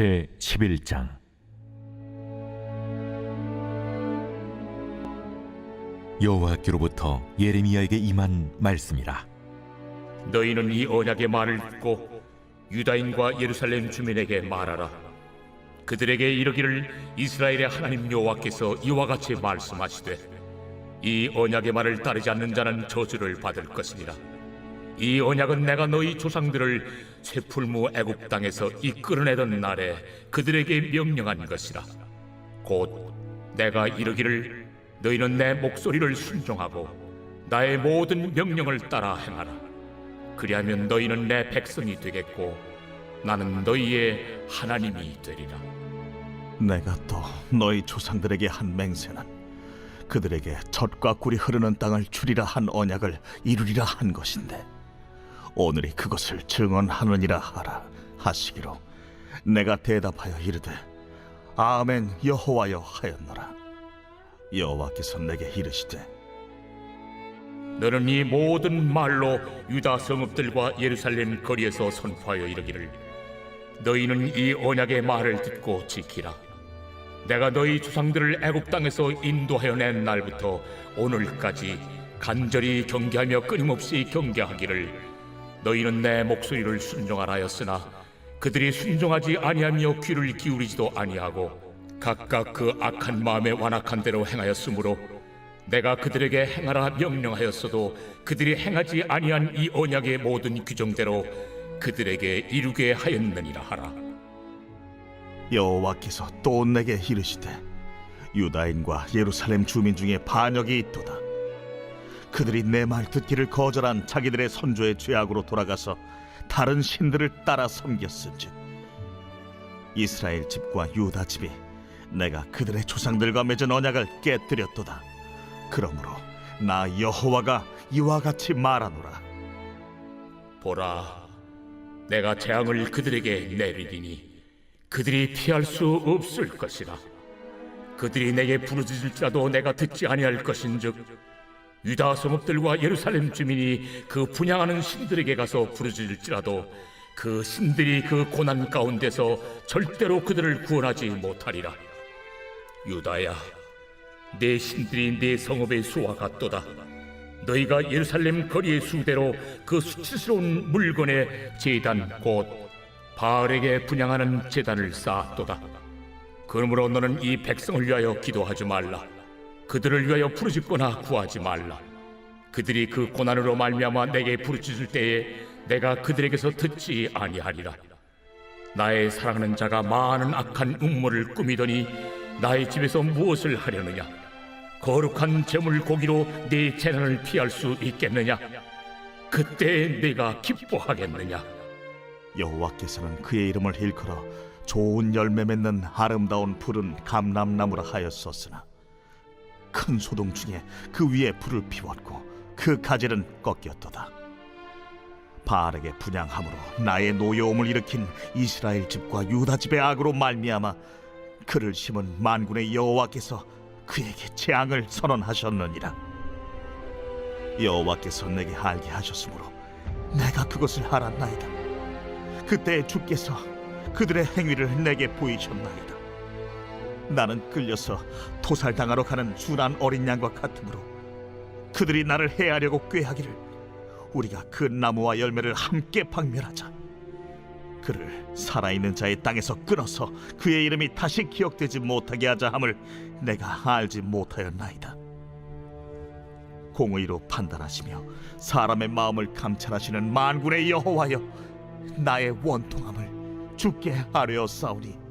제 11장 여호와께로부터 예레미야에게 임한 말씀이라 너희는 이 언약의 말을 듣고 유다인과 예루살렘 주민에게 말하라. 그들에게 이르기를 이스라엘의 하나님 여호와께서 이와 같이 말씀하시되 이 언약의 말을 따르지 않는 자는 저주를 받을 것이니라. 이 언약은 내가 너희 조상들을 쇠풀무 애굽 땅에서 이끌어내던 날에 그들에게 명령한 것이라. 곧 내가 이르기를 너희는 내 목소리를 순종하고 나의 모든 명령을 따라 행하라. 그리하면 너희는 내 백성이 되겠고 나는 너희의 하나님이 되리라. 내가 또 너희 조상들에게 한 맹세는 그들에게 젖과 꿀이 흐르는 땅을 주리라 한 언약을 이루리라 한 것인데 오늘이 그것을 증언하느니라 하라 하시기로 내가 대답하여 이르되 아멘 여호와여 하였노라. 여호와께서 내게 이르시되 너는 이 모든 말로 유다 성읍들과 예루살렘 거리에서 선포하여 이르기를 너희는 이 언약의 말을 듣고 지키라. 내가 너희 조상들을 애굽 땅에서 인도하여 낸 날부터 오늘까지 간절히 경계하며 끊임없이 경계하기를 너희는 내 목소리를 순종하라 하였으나 그들이 순종하지 아니하며 귀를 기울이지도 아니하고 각각 그 악한 마음에 완악한 대로 행하였으므로 내가 그들에게 행하라 명령하였어도 그들이 행하지 아니한 이 언약의 모든 규정대로 그들에게 이루게 하였느니라 하라. 여호와께서 또 내게 이르시되 유다인과 예루살렘 주민 중에 반역이 있도다 그들이 내 말 듣기를 거절한 자기들의 선조의 죄악으로 돌아가서 다른 신들을 따라 섬겼은즉 이스라엘 집과 유다 집이 내가 그들의 조상들과 맺은 언약을 깨뜨렸도다 그러므로 나 여호와가 이와 같이 말하노라 보라, 내가 재앙을 그들에게 내리리니 그들이 피할 수 없을 것이라. 그들이 내게 부르짖을지라도 내가 듣지 아니할 것인즉 유다 성읍들과 예루살렘 주민이 그 분양하는 신들에게 가서 부르짖을지라도 그 신들이 그 고난 가운데서 절대로 그들을 구원하지 못하리라. 유다야, 내 신들이 내 성읍의 수와 같도다. 너희가 예루살렘 거리의 수대로 그 수치스러운 물건의 제단 곧 바알에게 분양하는 제단을 쌓았도다. 그러므로 너는 이 백성을 위하여 기도하지 말라. 그들을 위하여 부르짖거나 구하지 말라. 그들이 그 고난으로 말미암아 내게 부르짖을 때에 내가 그들에게서 듣지 아니하리라. 나의 사랑하는 자가 많은 악한 음모를 꾸미더니 나의 집에서 무엇을 하려느냐? 거룩한 제물 고기로 네 재난을 피할 수 있겠느냐? 그때 내가 기뻐하겠느냐? 여호와께서는 그의 이름을 일컬어 좋은 열매 맺는 아름다운 푸른 감람나무라 하였었으나 큰 소동 중에 그 위에 불을 피웠고 그 가지는 꺾였도다. 바알에게 분양함으로 나의 노여움을 일으킨 이스라엘 집과 유다 집의 악으로 말미암아 그를 심은 만군의 여호와께서 그에게 재앙을 선언하셨느니라. 여호와께서 내게 알게 하셨으므로 내가 그것을 알았나이다. 그때 주께서 그들의 행위를 내게 보이셨나이다. 나는 끌려서 토살당하러 가는 순한 어린 양과 같으므로 그들이 나를 해하려고 꾀하기를 우리가 그 나무와 열매를 함께 박멸하자. 그를 살아있는 자의 땅에서 끊어서 그의 이름이 다시 기억되지 못하게 하자 함을 내가 알지 못하였나이다. 공의로 판단하시며 사람의 마음을 감찰하시는 만군의 여호와여 나의 원통함을 주께 아뢰었사오니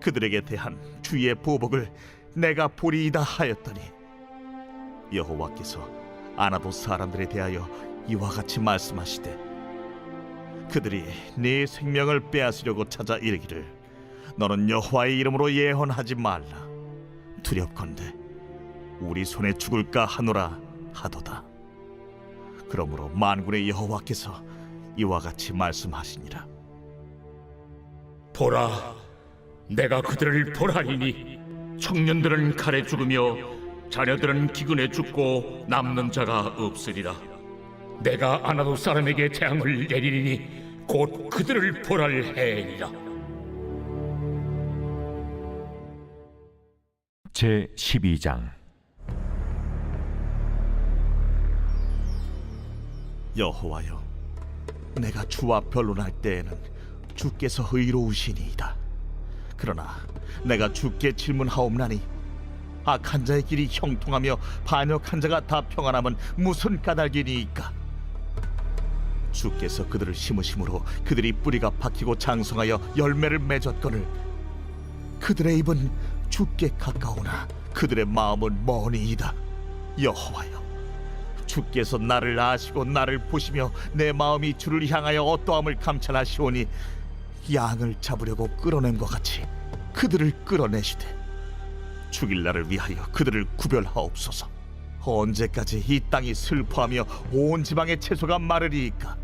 그들에게 대한 주의 보복을 내가 보리이다 하였더니 여호와께서 아나도 사람들에 대하여 이와 같이 말씀하시되 그들이 네 생명을 빼앗으려고 찾아 이르기를 너는 여호와의 이름으로 예언하지 말라. 두렵건대 우리 손에 죽을까 하노라 하도다. 그러므로 만군의 여호와께서 이와 같이 말씀하시니라. 보라, 내가 그들을 보라리니 청년들은 칼에 죽으며 자녀들은 기근에 죽고 남는 자가 없으리라. 내가 아나도 사람에게 재앙을 내리리니 곧 그들을 보랄 해니라. 제 12장. 여호와여 내가 주와 변론할 때에는 주께서 의로우시니이다. 그러나 내가 주께 질문하옵나니 악한 자의 길이 형통하며 반역한 자가 다 평안함은 무슨 까닭이니이까? 주께서 그들을 심으심으로 그들이 뿌리가 박히고 장성하여 열매를 맺었거늘 그들의 입은 주께 가까우나 그들의 마음은 머니이다. 여호와여 주께서 나를 아시고 나를 보시며 내 마음이 주를 향하여 어떠함을 감찰하시오니 양을 잡으려고 끌어낸 것 같이 그들을 끌어내시되 죽일 날을 위하여 그들을 구별하옵소서. 언제까지 이 땅이 슬퍼하며 온 지방의 채소가 마르리이까?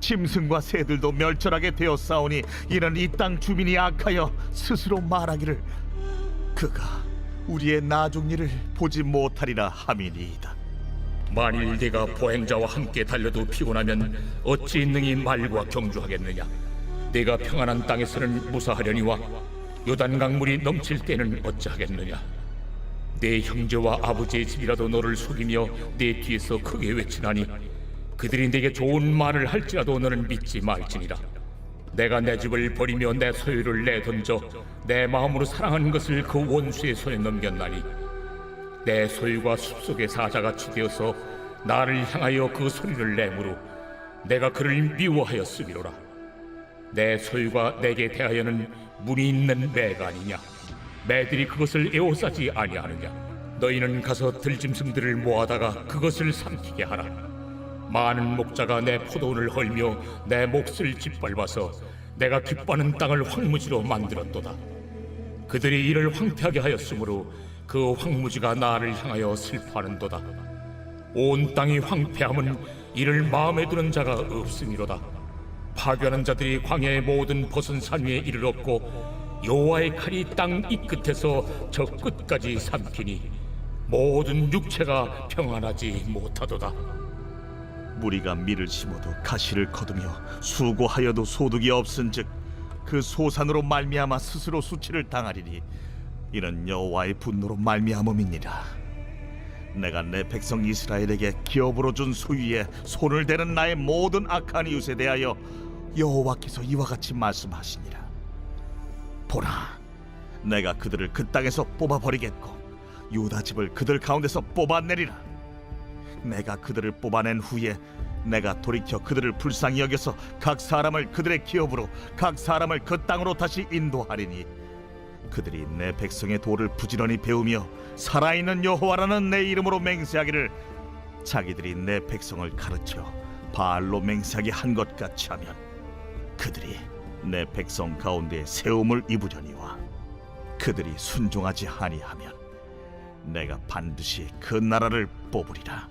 짐승과 새들도 멸절하게 되었사오니 이는 이 땅 주민이 악하여 스스로 말하기를 그가 우리의 나중 일을 보지 못하리라 함이니이다. 만일 네가 보행자와 함께 달려도 피곤하면 어찌 능히 말과 경주하겠느냐 네가 평안한 땅에서는 무사하려니와 요단 강 물이 넘칠 때는 어찌하겠느냐? 내 형제와 아버지의 집이라도 너를 속이며 내 뒤에서 크게 외치나니 그들이 내게 좋은 말을 할지라도 너는 믿지 말지니라. 내가 내 집을 버리며 내 소유를 내던져 내 마음으로 사랑하는 것을 그 원수의 손에 넘겼나니 내 소유가 숲속의 사자같이 되어서 나를 향하여 그 소리를 내므로 내가 그를 미워하였음이로라 내 소유가 내게 대하여는 문이 있는 매가 아니냐 매들이 그것을 에워싸지 아니하느냐 너희는 가서 들짐승들을 모아다가 그것을 삼키게 하라 많은 목자가 내 포도원을 헐며 내 몫을 짓밟아서 내가 기뻐하는 땅을 황무지로 만들었도다 그들이 이를 황폐하게 하였으므로 그 황무지가 나를 향하여 슬퍼하는도다. 온 땅이 황폐함은 이를 마음에 두는 자가 없음이로다. 파괴하는 자들이 광야의 모든 벗은 산 위에 이를 얻고 여호와의 칼이 땅 이 끝에서 저 끝까지 삼키니 모든 육체가 평안하지 못하도다. 무리가 밀을 심어도 가시를 거두며 수고하여도 소득이 없은즉 그 소산으로 말미암아 스스로 수치를 당하리니 이는 여호와의 분노로 말미암음이니라 내가 내 백성 이스라엘에게 기업으로 준 소유에 손을 대는 나의 모든 악한 이웃에 대하여 여호와께서 이와 같이 말씀하시니라. 보라 내가 그들을 그 땅에서 뽑아 버리겠고 유다 집을 그들 가운데서 뽑아내리라. 내가 그들을 뽑아낸 후에 내가 돌이켜 그들을 불쌍히 여겨서 각 사람을 그들의 기업으로 각 사람을 그 땅으로 다시 인도하리니 그들이 내 백성의 도를 부지런히 배우며 살아있는 여호와라는 내 이름으로 맹세하기를 자기들이 내 백성을 가르쳐 바알로 맹세하게 한 것 같이 하면 그들이 내 백성 가운데 세움을 입으려니와 그들이 순종하지 아니하면 내가 반드시 그 나라를 뽑으리라.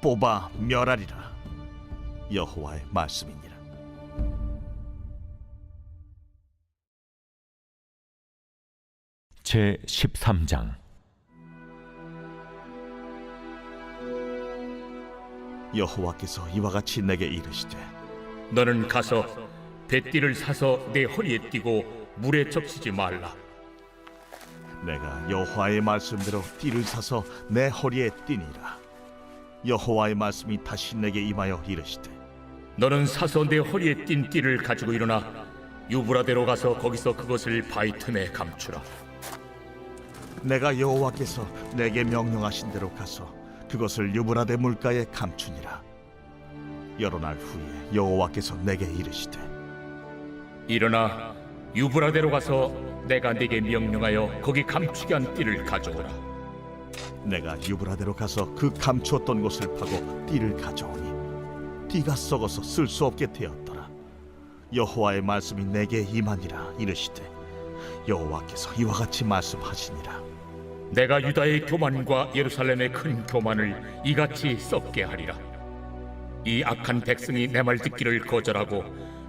뽑아 멸하리라. 여호와의 말씀이니라. 제 13장. 여호와께서 이와 같이 내게 이르시되 너는 가서 배띠를 사서 내 허리에 띠고 물에 적시지 말라. 내가 여호와의 말씀대로 띠를 사서 내 허리에 띠니라 여호와의 말씀이 다시 내게 임하여 이르시되 너는 사서 내 허리에 띈 띠를 가지고 일어나 유브라데로 가서 거기서 그것을 바위 틈에 감추라. 내가 여호와께서 내게 명령하신 대로 가서 그것을 유브라데 물가에 감추니라 여러 날 후에 여호와께서 내게 이르시되 일어나 유브라데로 가서 내가 네게 명령하여 거기 감추게 한 띠를 가져오라. 내가 유브라데로 가서 그 감추었던 곳을 파고 띠를 가져오니 띠가 썩어서 쓸 수 없게 되었더라 여호와의 말씀이 내게 임하니라 이르시되 여호와께서 이와 같이 말씀하시니라 내가 유다의 교만과 예루살렘의 큰 교만을 이같이 썩게 하리라. 이 악한 백성이 내 말 듣기를 거절하고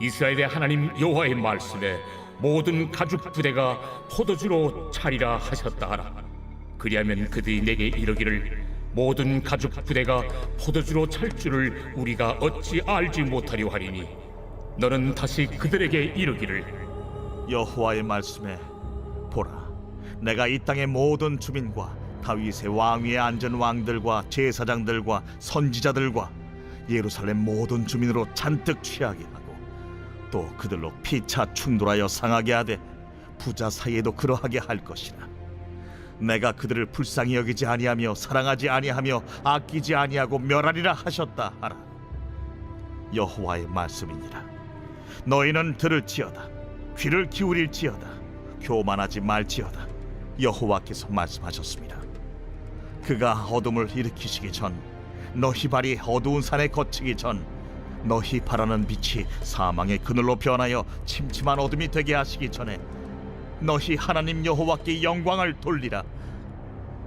이스라엘의 하나님 여호와의 말씀에 모든 가죽 부대가 포도주로 차리라 하셨다 하라. 그리하면 그들이 내게 이르기를 모든 가죽 부대가 포도주로 찰 줄을 우리가 어찌 알지 못하려 하리니? 너는 다시 그들에게 이르기를 여호와의 말씀에 보라 내가 이 땅의 모든 주민과 다윗의 왕위에 앉은 왕들과 제사장들과 선지자들과 예루살렘 모든 주민으로 잔뜩 취하게 또 그들로 피차 충돌하여 상하게 하되 부자 사이에도 그러하게 할 것이라. 내가 그들을 불쌍히 여기지 아니하며 사랑하지 아니하며 아끼지 아니하고 멸하리라 하셨다 하라. 여호와의 말씀이니라. 너희는 들을지어다. 귀를 기울일지어다. 교만하지 말지어다. 여호와께서 말씀하셨습니다. 그가 어둠을 일으키시기 전 너희 발이 어두운 산에 거치기 전 너희 바라는 빛이 사망의 그늘로 변하여 침침한 어둠이 되게 하시기 전에 너희 하나님 여호와께 영광을 돌리라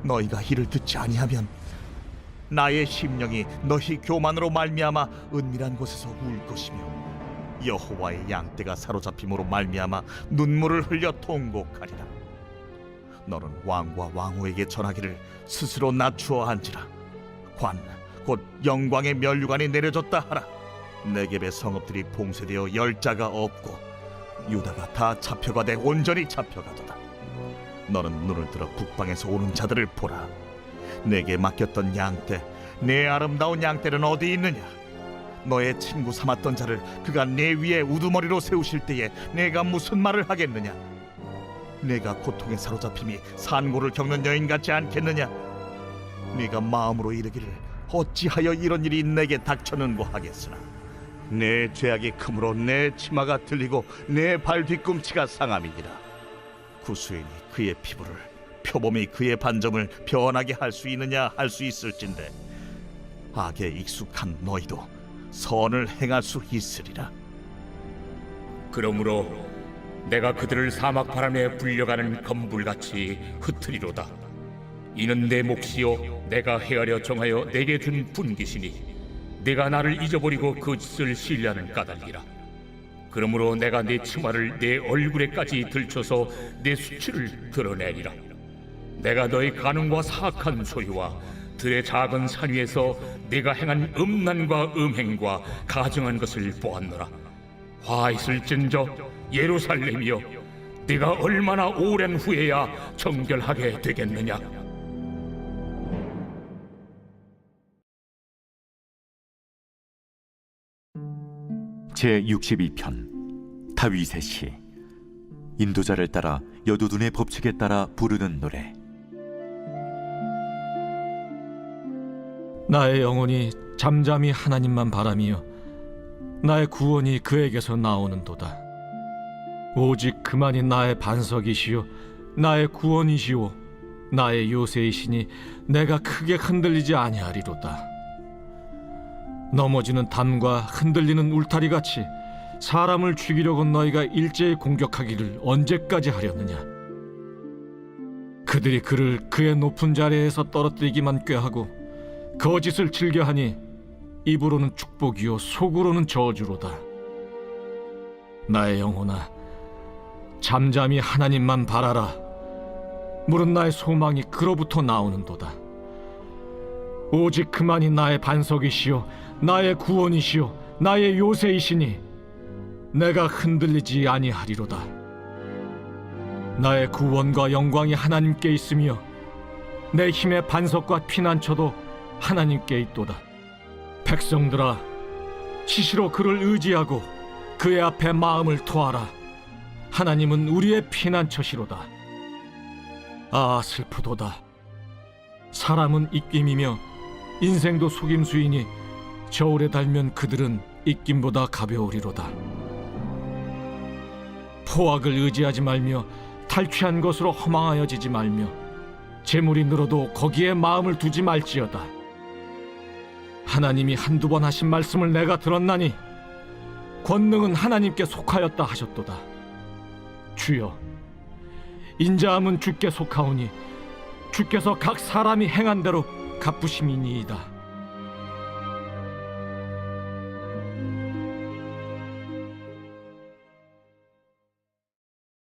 너희가 이를 듣지 아니하면 나의 심령이 너희 교만으로 말미암아 은밀한 곳에서 울 것이며 여호와의 양떼가 사로잡힘으로 말미암아 눈물을 흘려 통곡하리라. 너는 왕과 왕후에게 전하기를 스스로 낮추어 앉으라. 관 곧 영광의 면류관이 내려졌다 하라. 내geb의 성읍들이 봉쇄되어 열자가 없고 유다가 다 잡혀가되 온전히 잡혀가도다. 너는 눈을 들어 북방에서 오는 자들을 보라. 내게 맡겼던 양떼, 내 아름다운 양떼는 어디 있느냐? 너의 친구 삼았던 자를 그가 내 위에 우두머리로 세우실 때에 내가 무슨 말을 하겠느냐? 내가 고통에 사로잡힘이 산고를 겪는 여인 같지 않겠느냐? 네가 마음으로 이르기를 어찌하여 이런 일이 내게 닥쳤는고 하겠으나 내 죄악이 크므로 내 치마가 들리고 내 발 뒤꿈치가 상함이니라. 구수인이 그의 피부를 표범이 그의 반점을 변하게 할 수 있느냐 할 수 있을진데 악에 익숙한 너희도 선을 행할 수 있으리라. 그러므로 내가 그들을 사막 바람에 불려가는 검불같이 흩트리로다. 이는 내 몫이요 내가 헤아려 정하여 내게 준 분기시니 내가 나를 잊어버리고 그 짓을 신뢰하는 까닭이라. 그러므로 내가 내 치마를 내 얼굴에까지 들쳐서 내 수치를 드러내리라. 내가 너의 간음과 사악한 소리와 들의 작은 산 위에서 내가 행한 음란과 음행과 가증한 것을 보았노라. 화 있을진저 예루살렘이여 네가 얼마나 오랜 후에야 정결하게 되겠느냐 제 62편. 다윗의 시. 인도자를 따라 여두둔의 법칙에 따라 부르는 노래. 나의 영혼이 잠잠히 하나님만 바라며 나의 구원이 그에게서 나오는도다. 오직 그만이 나의 반석이시요. 나의 구원이시요 나의 요새이시니 내가 크게 흔들리지 아니하리로다. 넘어지는 담과 흔들리는 울타리 같이 사람을 죽이려고 너희가 일제히 공격하기를 언제까지 하려느냐? 그들이 그를 그의 높은 자리에서 떨어뜨리기만 꾀하고 거짓을 즐겨하니 입으로는 축복이요 속으로는 저주로다. 나의 영혼아, 잠잠히 하나님만 바라라. 물은 나의 소망이 그로부터 나오는도다. 오직 그만이 나의 반석이시요 나의 구원이시요 나의 요새이시니 내가 흔들리지 아니하리로다. 나의 구원과 영광이 하나님께 있으며 내 힘의 반석과 피난처도 하나님께 있도다. 백성들아, 시시로 그를 의지하고 그의 앞에 마음을 토하라. 하나님은 우리의 피난처시로다. 아 슬프도다. 사람은 입김이며 인생도 속임수이니 저울에 달면 그들은 입김보다 가벼우리로다. 포악을 의지하지 말며 탈취한 것으로 허망하여지지 말며 재물이 늘어도 거기에 마음을 두지 말지어다. 하나님이 한두 번 하신 말씀을 내가 들었나니 권능은 하나님께 속하였다 하셨도다. 주여, 인자함은 주께 속하오니 주께서 각 사람이 행한 대로 갚으심이니이다.